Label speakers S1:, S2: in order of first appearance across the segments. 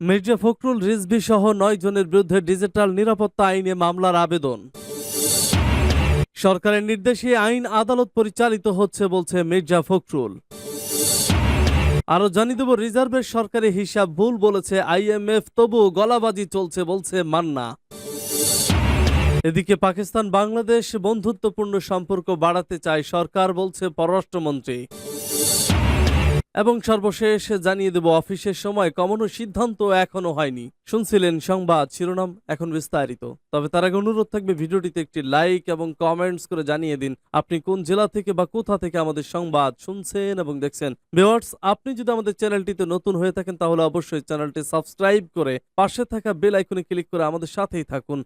S1: মির্জা ফখরুল রিজভি সহ নয় জনের বিরুদ্ধে ডিজিটাল নিরাপত্তা আইনে মামলার আবেদন। সরকারের নির্দেশে আইন আদালত পরিচালিত হচ্ছে বলছে মির্জা ফখরুল। আরও জানিয়ে দেব, রিজার্ভের সরকারি হিসাব ভুল বলেছে আইএমএফ তবু গলাবাজি চলছে বলছে মান্না। এদিকে পাকিস্তান বাংলাদেশ বন্ধুত্বপূর্ণ সম্পর্ক বাড়াতে চায় সরকার বলছে পররাষ্ট্রমন্ত্রী। এবং সর্বশেষ জানিয়ে দেব, অফিসের সময় কমানো সিদ্ধান্ত এখনও হয়নি। শুনছিলেন সংবাদ শিরোনাম এখন বিস্তারিত। তবে তার আগে অনুরোধ থাকবে, ভিডিওটিতে একটি লাইক এবং কমেন্টস করে জানিয়ে দিন, আপনি কোন জেলা থেকে বা কোথা থেকে আমাদের সংবাদ শুনছেন এবং দেখছেন। ভিউয়ার্স, আপনি যদি আমাদের চ্যানেলটিতে নতুন হয়ে থাকেন, তাহলে অবশ্যই চ্যানেলটি সাবস্ক্রাইব করে পাশে থাকা বেল আইকনে ক্লিক করে আমাদের সাথেই থাকুন।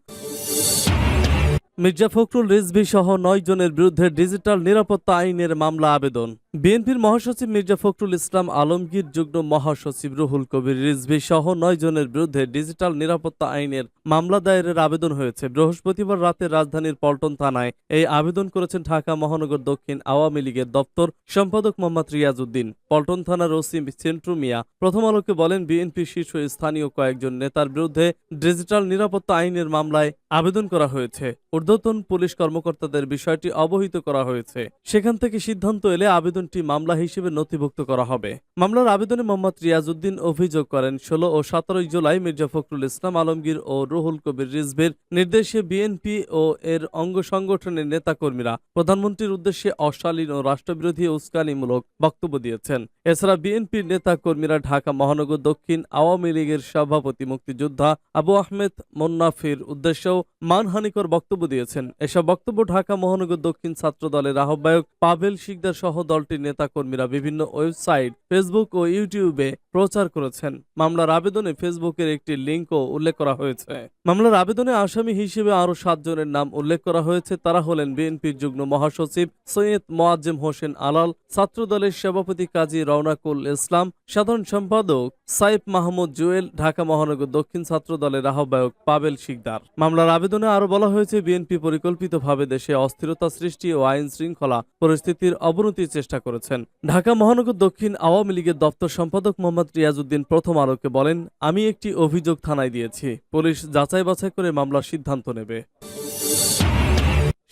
S1: মির্জা ফখরুল রিজভি সহ নয় জনের বিরুদ্ধে ডিজিটাল নিরাপত্তা আইনের মামলা আবেদন। বিএনপির মহাসচিব মির্জা ফখরুল ইসলাম আলমগীর, যুগ্ম মহাসচিব রুহুল কবির রিজভি সহ নয় জনের বিরুদ্ধে ডিজিটাল নিরাপত্তা আইনের মামলা দায়েরের আবেদন হয়েছে। বৃহস্পতিবার রাতে রাজধানীর পল্টন থানায় এই আবেদন করেছেন ঢাকা মহানগর দক্ষিণ আওয়ামী লীগের দপ্তর সম্পাদক মোহাম্মদ রিয়াজউদ্দিন। পল্টন থানার ওসি সেন্ট্রু মিয়া প্রথম আলোকে বলেন, বিএনপি শীর্ষ স্থানীয় কয়েকজন নেতার বিরুদ্ধে ডিজিটাল নিরাপত্তা আইনের মামলায় আবেদন করা হয়েছে। ঊর্ধ্বতন পুলিশ কর্মকর্তাদের বিষয়টি অবহিত করা হয়েছে। সেখান থেকে সিদ্ধান্ত এলে আবেদনটি মামলা হিসেবে নথিভুক্ত করা হবে। মামলার আবেদনে মোহাম্মদ রিয়াজউদ্দিন অভিযোগ করেন, ষোলো ও সতেরোই জুলাই মির্জা ফখরুল ইসলাম আলমগীর ও রুহুল কবির রিজভির নির্দেশে বিএনপি ও এর অঙ্গ সংগঠনের নেতাকর্মীরা প্রধানমন্ত্রীর উদ্দেশ্যে অশালীন ও রাষ্ট্রবিরোধী উস্কানিমূলক বক্তব্য দিয়েছেন। এছাড়া বিএনপির নেতা কর্মীরা ঢাকা, মহানগর, দক্ষিণ আওয়ামী লীগের সভাপতি, মুক্তিযোদ্ধা আবু আহমেদ মোন্নাফির উদ্দেশ্যেও মানহানিকর বক্তব্য দিয়েছেন। এসব বক্তব্য ঢাকা মহানগর দক্ষিণ ছাত্র দলের আহ্বায়ক পাভেল শিকদার সহ দলটির নেতা কর্মীরা বিভিন্ন ওয়েবসাইট, ফেসবুক ও ইউটিউবে প্রচার করেছেন। মামলার আবেদনে ফেসবুকের একটি লিঙ্কও উল্লেখ করা হয়েছে। মামলার আবেদনে আসামি হিসেবে আরও সাতজনের নাম উল্লেখ করা হয়েছে। তারা হলেন বিএনপির যুগ্ম মহাসচিব সৈয়দ মোয়াজ্জেম হোসেন আলাল ছাত্র দলের সভাপতি কাজী রওনাকুল ইসলাম সাধারণ সম্পাদক সাইফ মাহমুদ জুয়েল, ঢাকা মহানগর দক্ষিণ ছাত্র দলের আহ্বায়ক পাবেল শিকদার। মামলার আবেদনে আরও বলা হয়েছে, বিএনপি পরিকল্পিতভাবে দেশে অস্থিরতা সৃষ্টি ও আইন শৃঙ্খলা পরিস্থিতির অবনতির চেষ্টা করেছেন। ঢাকা মহানগর দক্ষিণ আওয়ামী লীগের দপ্তর সম্পাদক মোহাম্মদ রিয়াজউদ্দিন প্রথম আলোকে বলেন, আমি একটি অভিযোগ থানায় দিয়েছি। পুলিশ যাচাই বাছাই করে মামলার সিদ্ধান্ত নেবে।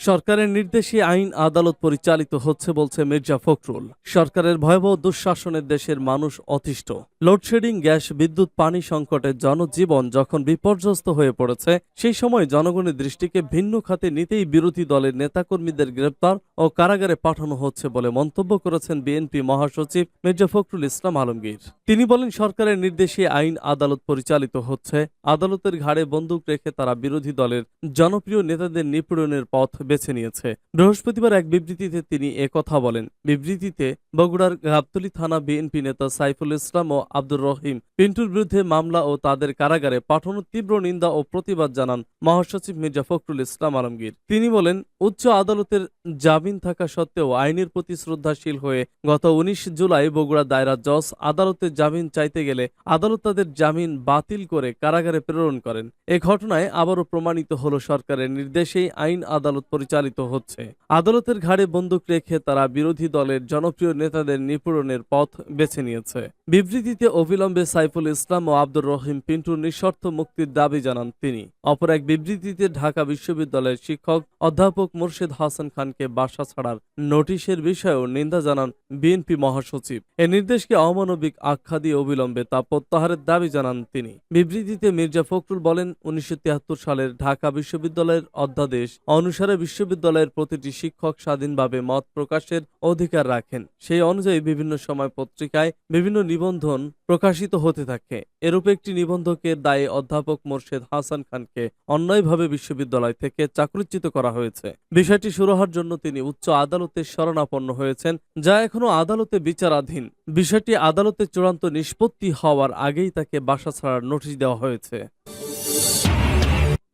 S1: সরকারের নির্দেশে আইন আদালত পরিচালিত হচ্ছে বলছে মির্জা ফখরুল। সরকারের ভয়াবহ দুঃশাসনের দেশের মানুষ অতিষ্ঠ। লোডশেডিং, গ্যাস, বিদ্যুৎ, পানি সংকটে জনজীবন যখন বিপর্যস্ত হয়ে পড়েছে, সেই সময় জনগণের দৃষ্টিকে ভিন্ন খাতে নিতেই বিরোধী দলের নেতাকর্মীদের গ্রেপ্তার ও কারাগারে পাঠানো হচ্ছে বলে মন্তব্য করেছেন বিএনপি মহাসচিব মির্জা ফখরুল ইসলাম আলমগীর। তিনি বলেন, সরকারের নির্দেশে আইন আদালত পরিচালিত হচ্ছে। আদালতের ঘাড়ে বন্দুক রেখে তারা বিরোধী দলের জনপ্রিয় নেতাদের নিপীড়নের পথ বেছে নিয়েছে। বৃহস্পতিবার এক বিবৃতিতে তিনি একথা বলেন। বিবৃতিতে বগুড়ার গাবতলী থানা বিএনপি নেতা সাইফুল ইসলাম ও আব্দুর রহিম পিন্টুর বিরুদ্ধে মামলা ও তাদের কারাগারে পাঠানোর তীব্র নিন্দা ও প্রতিবাদ জানান মহাসচিব মির্জা ফখরুল ইসলাম আলমগীর। তিনি বলেন, উচ্চ আদালতের জামিন থাকা সত্ত্বেও আইনের প্রতি শ্রদ্ধাশীল হয়ে গত উনিশ জুলাই বগুড়া দায়রা জজ আদালতে জামিন চাইতে গেলে আদালত তাদের জামিন বাতিল করে কারাগারে প্রেরণ করেন। এ ঘটনায় আবারও প্রমাণিত হল সরকারের নির্দেশেই আইন আদালত পরিচালিত হচ্ছে। আদালতের ঘাড়ে বন্দুক রেখে তারা বিরোধী দলের জনপ্রিয় নেতাদের নিপীড়নের পথ বেছে নিয়েছে। বিবৃতিতে অবিলম্বে সাইফুল ইসলাম ও আব্দুর রহিম পিন্টুর নিঃশর্ত মুক্তির দাবি জানান তিনি। অপর এক বিবৃতিতে ঢাকা বিশ্ববিদ্যালয়ের শিক্ষক অধ্যাপক মুর্শিদ হাসান খানকে বাসা ছাড়ার নোটিশের বিষয়েও নিন্দা জানান বিএনপি মহাসচিব। এ নির্দেশকে অমানবিক আখ্যা দিয়ে অবিলম্বে তা প্রত্যাহারের দাবি জানান তিনি। বিবৃতিতে মির্জা ফখরুল বলেন, উনিশশো সালের ঢাকা বিশ্ববিদ্যালয়ের অধ্যাদেশ অনুসারে বিশ্ববিদ্যালয়ের প্রতিটি শিক্ষক স্বাধীনভাবে মত প্রকাশের অধিকার রাখেন। সেই অনুযায়ী বিভিন্ন সময় পত্রিকায় বিভিন্ন নিবন্ধন প্রকাশিত হতে থাকে। এরূপ একটি নিবন্ধকের দায়ে অধ্যাপক মোর্শেদ হাসান খানকে অন্যায়ভাবে বিশ্ববিদ্যালয় থেকে চাকরিচ্যুত করা হয়েছে। বিষয়টি শুরু হওয়ার জন্য তিনি উচ্চ আদালতে শরণাপন্ন হয়েছেন, যা এখনও আদালতে বিচারাধীন। বিষয়টি আদালতে চূড়ান্ত নিষ্পত্তি হওয়ার আগেই তাকে বাসা ছাড়ার নোটিশ দেওয়া হয়েছে।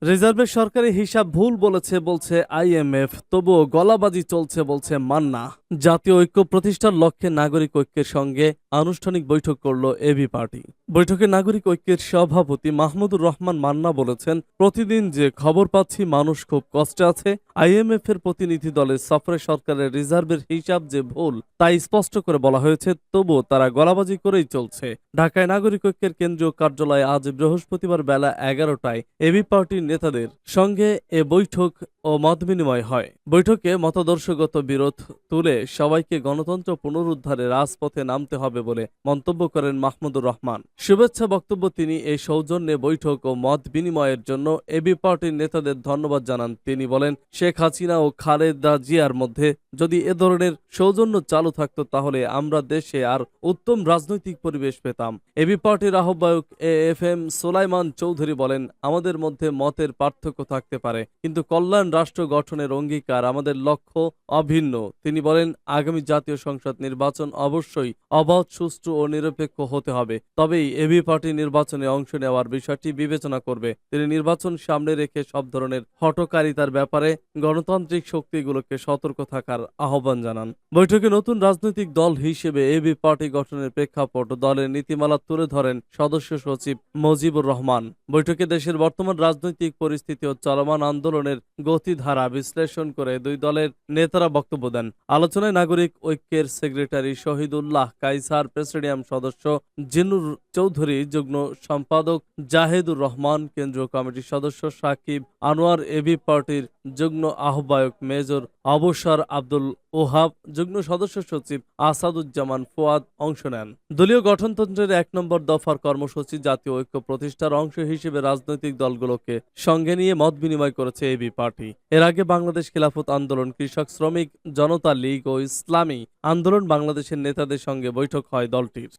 S1: রিজার্ভের সরকারি হিসাব ভুল বলেছে বলছে আইএমএফ তবুও গলাবাজি চলছে বলছে মান্না। জাতীয় ঐক্য প্রতিষ্ঠার লক্ষ্যে নাগরিক ঐক্যের সঙ্গে আনুষ্ঠানিক বৈঠক করল এবি পার্টি। বৈঠকে নাগরিক ঐক্যের সভাপতি মাহমুদুর রহমান মান্না বলেছেন, প্রতিদিন যে খবর পাচ্ছি মানুষ খুব কষ্টে আছে। আইএমএফ এর প্রতিনিধি দলের সফরে সরকারের রিজার্ভের হিসাব যে ভুল, তাই স্পষ্ট করে বলা হয়েছে, তবুও তারা গলাবাজি করেই চলছে। ঢাকায় নাগরিক ঐক্যের কেন্দ্রীয় কার্যালয়ে আজ বৃহস্পতিবার বেলা এগারোটায় এবি পার্টির নেতাদের সঙ্গে এ বৈঠক ও মত বিনিময় হয়। বৈঠকে মতাদর্শগত বিরোধ তুলে সবাইকে গণতন্ত্র পুনরুদ্ধারে রাজপথে নামতে হবে বলে মন্তব্য করেন মাহমুদুর রহমান। শুভেচ্ছা বক্তব্য তিনি এই সৌজন্যে বৈঠক ও মত বিনিময়ের জন্য এবি পার্টির নেতাদের ধন্যবাদ জানান। তিনি বলেন, শেখ হাসিনা ও খালেদা জিয়ার মধ্যে যদি এ ধরনের সৌজন্য চালু থাকতো তাহলে আমরা দেশে আর উত্তম রাজনৈতিক পরিবেশ পেতাম। এবি পার্টির আহ্বায়ক A F M Solaiman Chowdhury বলেন, আমাদের মধ্যে মতের পার্থক্য থাকতে পারে, কিন্তু কল্যাণ রাষ্ট্র গঠনের অঙ্গীকার আমাদের লক্ষ্য অভিন্ন। তিনি বলেন, আগামী জাতীয় সংসদ নির্বাচন অবশ্যই অবাধ, সুষ্ঠু ও নিরপেক্ষ হতে হবে। তবেই এবি পার্টি নির্বাচনে অংশ নেওয়ার বিষয়টি বিবেচনা করবে। তিনি নির্বাচন সামনে রেখে সব ধরনের হটকারিতার ব্যাপারে গণতান্ত্রিক শক্তিগুলোকে সতর্ক থাকার আহ্বান জানান। বৈঠকে নতুন রাজনৈতিক দল হিসেবে এবি পার্টি গঠনের প্রেক্ষাপট দলের নীতিমালা তুলে ধরেন সদস্য সচিব মজিবুর রহমান। বৈঠকে দেশের বর্তমান রাজনৈতিক পরিস্থিতি ও চলমান আন্দোলনের গতিধারা বিশ্লেষণ করে দুই দলের নেতারা বক্তব্য দেন। আলোচনায় নাগরিক ঐক্যের সেক্রেটারি শহীদুল্লাহ কাইসার প্রেসিডিয়াম সদস্য জিনুর চৌধুরী, যুগ্ম সম্পাদক জাহেদুর রহমান, কেন্দ্রীয় কমিটির সদস্য সাকিব আনোয়ার, এবি পার্টির যুগ্ম আহ্বায়ক মেজর অবসর আব্দুল ওহাব, যুগ্ম সদস্য সচিব আসাদুজ্জামান ফুয়াদ অংশ নেন। দলীয় গঠনতন্ত্রের এক নম্বর দফার কর্মসূচি জাতীয় ঐক্য প্রতিষ্ঠার অংশ হিসেবে রাজনৈতিক দলগুলোকে সঙ্গে নিয়ে মত বিনিময় করেছে এবি পার্টি। এর আগে বাংলাদেশ খিলাফত আন্দোলন, কৃষক, শ্রমিক, জনতা লীগ ও ইসলামী আন্দোলন বাংলাদেশের নেতাদের সঙ্গে বৈঠক হয় দলটির।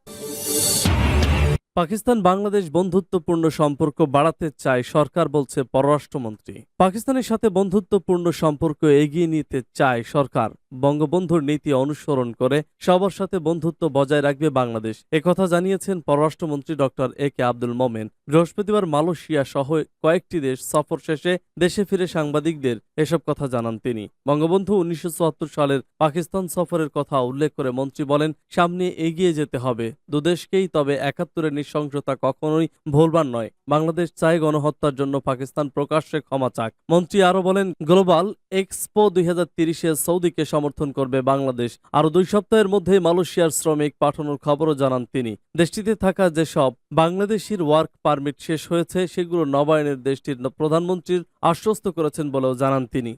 S1: পাকিস্তান বাংলাদেশ বন্ধুত্বপূর্ণ সম্পর্ক বাড়াতে চায় সরকার, বলছে পররাষ্ট্রমন্ত্রী। পাকিস্তানের সাথে বন্ধুত্বপূর্ণ সম্পর্ক এগিয়ে নিতে চায় সরকার। বঙ্গবন্ধুর নীতি অনুসরণ করে সবার সাথে বন্ধুত্ব বজায় রাখবে বাংলাদেশ। একথা জানিয়েছেন পররাষ্ট্রমন্ত্রী ডক্টর এ কে আব্দুল মোমেন। বৃহস্পতিবার মালয়েশিয়া সহ কয়েকটি দেশ সফর শেষে দেশে ফিরে সাংবাদিকদের এসব কথা জানান তিনি। বঙ্গবন্ধু উনিশশো চুয়াত্তর সালের পাকিস্তান সফরের কথা উল্লেখ করে মন্ত্রী বলেন, সামনে এগিয়ে যেতে হবে। দুদেশকেই তবে একাত্তরের নৃশংসতা কখনোই ভুলবার নয়। বাংলাদেশ চায় গণহত্যার জন্য পাকিস্তান প্রকাশ্যে ক্ষমা চাক। মন্ত্রী আরও বলেন, গ্লোবাল এক্সপো দুই হাজার তিরিশে সৌদিকে সমর্থন করবে বাংলাদেশ। আরও দুই সপ্তাহের মধ্যে মালয়েশিয়ার শ্রমিক পাঠানোর খবরও জানান তিনি। দেশটিতে থাকা যেসব বাংলাদেশির ওয়ার্ক পারমিট শেষ হয়েছে, সেগুলো নবায়নের দেশটির প্রধানমন্ত্রীর আশ্বস্ত করেছেন বলেও জানান তিনি।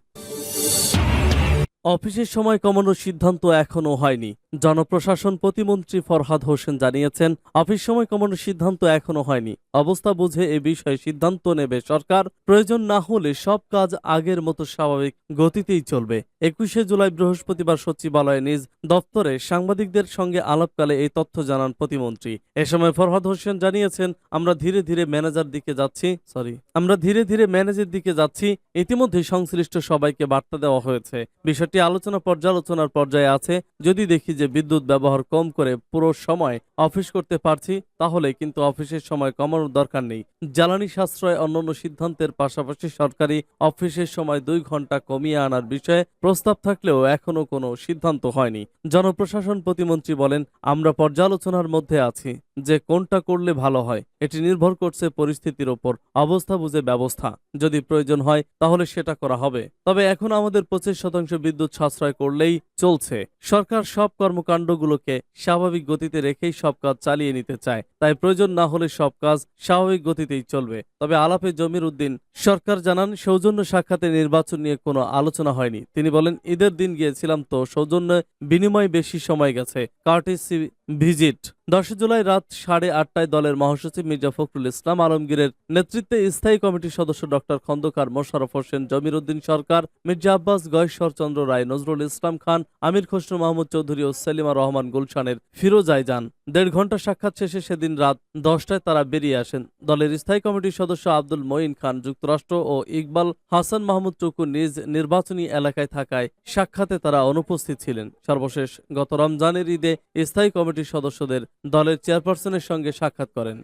S1: অফিসের সময় কমানোর সিদ্ধান্ত এখনও হয়নি। জনপ্রশাসন প্রতিমন্ত্রী ফরহাদ হোসেন জানিয়েছেন, অফিস সময় কমানোর সিদ্ধান্ত এখনও হয়নি। অবস্থা বুঝে এ বিষয়ে সিদ্ধান্ত নেবে সরকার। প্রয়োজন না হলে সব কাজ আগের মতো স্বাভাবিক গতিতেই চলবে। একুশে জুলাই বৃহস্পতিবার সচিবালয়ে নিজ দপ্তরে সাংবাদিকদের সঙ্গে আলাপকালে এই তথ্য জানান প্রতিমন্ত্রী। এ সময় ফরহাদ হোসেন জানিয়েছেন, আমরা ধীরে ধীরে ম্যানেজার দিকে যাচ্ছি, সরি, আমরা ধীরে ধীরে ম্যানেজের দিকে যাচ্ছি ইতিমধ্যে সংশ্লিষ্ট সবাইকে বার্তা দেওয়া হয়েছে। বিষয়টি আলোচনা পর্যালোচনার পর্যায়ে আছে। যদি দেখি যে বিদ্যুৎ ব্যবহার কম করে পুরো সময় অফিস করতে পারছি, তাহলে কিন্তু অফিসের সময় কমানোর দরকার নেই। জ্বালানি সাশ্রয় অন্যান্য সিদ্ধান্তের পাশাপাশি সরকারি অফিসের সময় দুই ঘণ্টা কমিয়ে আনার বিষয়ে প্রস্তাব থাকলেও এখনও কোনো সিদ্ধান্ত হয়নি। জনপ্রশাসন প্রতিমন্ত্রী বলেন, আমরা পর্যালোচনার মধ্যে আছি। যে কোনটা করলে ভালো হয়, এটি নির্ভর করছে পরিস্থিতির ওপর অবস্থা বুঝে ব্যবস্থা। যদি প্রয়োজন হয়, তাহলে সেটা করা হবে। তবে এখন আমাদের পঁচিশ শতাংশ বিদ্যুৎ সাশ্রয় করলেই চলছে। সরকার সব কর্মকাণ্ডগুলোকে স্বাভাবিক গতিতে রেখেই সব কাজ চালিয়ে নিতে চায়। তাই প্রয়োজন না হলে সব কাজ স্বাভাবিক গতিতেই চলবে। তবে আলাপে জমির উদ্দিন, সরকার জানান, সৌজন্য সাক্ষাতে নির্বাচন নিয়ে কোনো আলোচনা হয়নি। তিনি বলেন, ঈদের দিন গিয়েছিলাম তো সৌজন্য বিনিময় বেশি সময় গেছে। Courtesy visit. দশ জুলাই রাত সাড়ে আটটায় দলের মহাসচিব মির্জা ফখরুল ইসলাম আলমগীরের নেতৃত্বে স্থায়ী কমিটির সদস্য ডক্টর খন্দকার মোশারফ হোসেন জমির উদ্দিন সরকার, মির্জা আব্বাস গয়েশ্বর চন্দ্র রায়, নজরুল ইসলাম খান, আমির খসরু মাহমুদ চৌধুরী ও সেলিমা রহমান গুলশানের ফিরোজায় যান। দেড় ঘণ্টা সাক্ষাৎ শেষে সেদিন রাত দশটায় তারা বেরিয়ে আসেন। দলের স্থায়ী কমিটির সদস্য আব্দুল মঈন খান যুক্তরাষ্ট্র ও ইকবাল হাসান মাহমুদ চকু নিজ নির্বাচনী এলাকায় থাকায় সাক্ষাতে তারা অনুপস্থিত ছিলেন। সর্বশেষ গত রমজানের ঈদে স্থায়ী কমিটির সদস্যদের দলের চেয়ারপারসনের সঙ্গে সাক্ষাৎ করেন।